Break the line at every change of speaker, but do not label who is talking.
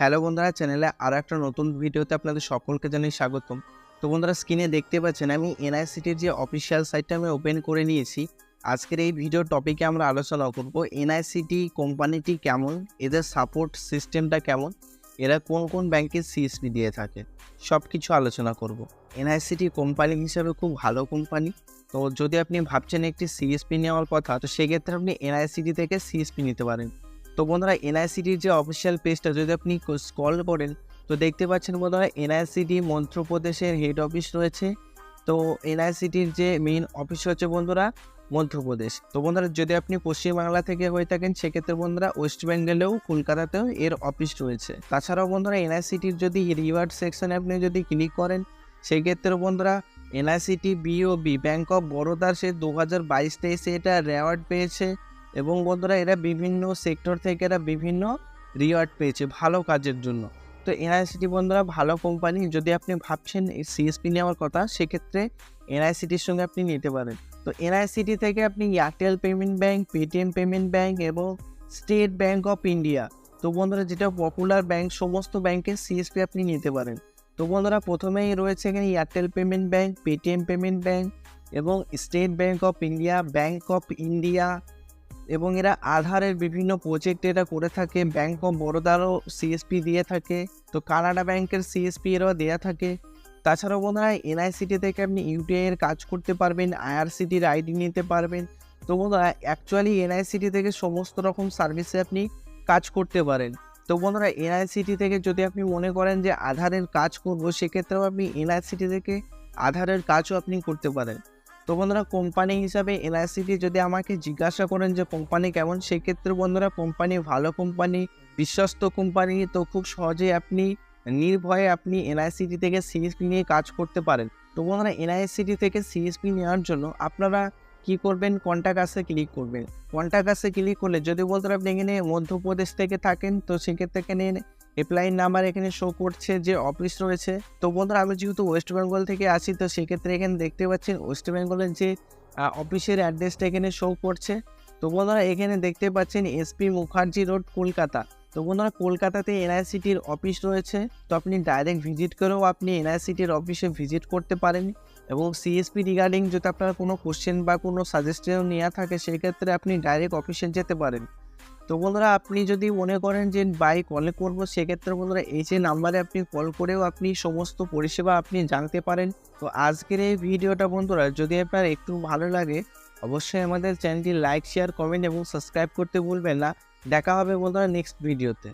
Hello বন্ধুরা চ্যানেলে আরও একটা নতুন ভিডিওতে আপনাদের সকলকে জানাই স্বাগতম। তো বন্ধুরা স্ক্রিনে দেখতে পাচ্ছেন আমি এনআইসিটির যে অফিসিয়াল সাইটটা আমি ওপেন করে নিয়েছি। আজকের এই ভিডিও টপিকে আমরা আলোচনা করব এনআইসিটি কোম্পানিটি কেমন, এদের সাপোর্ট সিস্টেমটা কেমন, এরা কোন কোন ব্যাংকে সিএসপি দিয়ে থাকে সব কিছু আলোচনা করব। এনআইসিটি কোম্পানি হিসাবে খুব ভালো কোম্পানি তো যদি আপনি ভাবছেন একটি সিএসপি নেওয়ার কথা, তো সেক্ষেত্রে আপনি এনআইসিটি থেকে সিএসপি নিতে পারেন। তো বন্ধুরা এনআইসিটির যে অফিসিয়াল পেজটা যদি আপনি স্কল করেন, তো দেখতে পাচ্ছেন বন্ধুরা এনআইসিটি মন্ধ্রপ্রদেশের হেড অফিস রয়েছে। তো এনআইসিটির যে মেইন অফিস হচ্ছে বন্ধুরা মধ্যপ্রদেশ তো বন্ধুরা যদি আপনি পশ্চিমবাংলা থেকে হয়ে থাকেন, সেক্ষেত্রে বন্ধুরা ওয়েস্ট বেঙ্গলেও কলকাতাতেও এর অফিস রয়েছে। তাছাড়াও বন্ধুরা এনআইসিটির যদি রিওয়ার্ড সেকশনে আপনি যদি ক্লিক করেন, সেক্ষেত্রে বন্ধুরা এনআইসিটি বিওবি ব্যাংক অফ বরোদার সে দু হাজার বাইশ তেইশে এটা রেওয়ার্ড পেয়েছে। এবং বন্ধুরা, এরা বিভিন্ন সেক্টর থেকে এরা বিভিন্ন রিওয়ার্ড পেয়েছে ভালো কাজের জন্য। তো এনআইসিটি বন্ধুরা, ভালো কোম্পানি যদি আপনি ভাবছেন সিএসপি নেওয়ার কথা, সেক্ষেত্রে এনআইসিটির সঙ্গে আপনি নিতে পারেন। তো এনআইসিটি থেকে আপনি Airtel payment bank Paytm payment bank এবং স্টেট ব্যাঙ্ক অফ ইন্ডিয়া তো বন্ধুরা, যেটা পপুলার ব্যাঙ্ক সমস্ত ব্যাংকের সিএসপি আপনি নিতে পারেন। তো বন্ধুরা, প্রথমেই রয়েছে এখানে Airtel payment bank Paytm payment bank এবং state bank of India bank of India এবং এরা আধারের বিভিন্ন প্রজেক্ট এরা করে থাকে। ব্যাংক অফ বরোদারও সিএসপি দিয়ে থাকে। তো কানাডা ব্যাংকের সিএসপি এরাও দেওয়া থাকে। তাছাড়াও বন্ধুরা এনআইসিটি থেকে আপনি ইউটিআই এর কাজ করতে পারবেন আইআরসিটির আইডি নিতে পারবেন। তো বন্ধুরা অ্যাকচুয়ালি এনআইসিটি থেকে সমস্ত রকম সার্ভিসে আপনি কাজ করতে পারেন। তো বন্ধুরা এনআইসিটি থেকে যদি আপনি মনে করেন যে আধারের কাজ করব, সেক্ষেত্রেও আপনি এনআইসিটি থেকে আধারের কাজও আপনি করতে পারেন। তো বন্ধুরা কোম্পানি হিসাবে এনআইসিটি যদি আমাকে জিজ্ঞাসা করেন যে কোম্পানি কেমন, সেক্ষেত্রে বন্ধুরা কোম্পানি ভালো কোম্পানি বিশ্বস্ত কোম্পানি তো খুব সহজেই আপনি নির্ভয়ে আপনি এনআইসিটি থেকে সিএসপি নিয়ে কাজ করতে পারেন। তো বন্ধুরা এনআইসিটি থেকে সিএসপি নেওয়ার জন্য আপনারা কি করবেন? কন্ট্যাক্ট আসে ক্লিক করবেন। কন্ট্যাক্ট আসে ক্লিক করলে যদি বলতে আপনি এখানে মধ্যপ্রদেশ থেকে থাকেন, তো সেক্ষেত্রে এখানে অ্যাপ্লাইন নাম্বার এখানে শো করছে যে অফিস রয়েছে। তো বন্ধুরা, আমি যেহেতু ওয়েস্ট বেঙ্গল থেকে আসি তো সেক্ষেত্রে এখানে দেখতে পাচ্ছেন ওয়েস্ট বেঙ্গলের যে অফিসের অ্যাড্রেসটা এখানে শো করছে। তো বন্ধুরা, এখানে দেখতে পাচ্ছেন এসপি মুখার্জি রোড কলকাতা। তো বন্ধুরা, কলকাতাতে এনআইসিটির অফিস রয়েছে। তো আপনি ডাইরেক্ট ভিজিট করেও আপনি এনআইসিটির অফিসে ভিজিট করতে পারেন। এবং সিএসপি রিগার্ডিং যদি আপনার কোনো কোশ্চেন বা কোনো সাজেস্টেন নেওয়া থাকে, সেক্ষেত্রে আপনি ডাইরেক্ট অফিসে যেতে পারেন। তো বন্ধুরা আপনি যদি মনে করেন যে বাই কলে করব, সেক্ষেত্রে বন্ধুরা এই যে নাম্বারে আপনি কল করেও আপনি সমস্ত পরিষেবা আপনি জানতে পারেন। তো আজকের এই ভিডিওটা বন্ধুরা যদি আপনার একটু ভালো লাগে, অবশ্যই আমাদের চ্যানেলটি লাইক শেয়ার কমেন্ট এবং সাবস্ক্রাইব করতে ভুলবেন না। দেখা হবে বন্ধুরা নেক্সট ভিডিওতে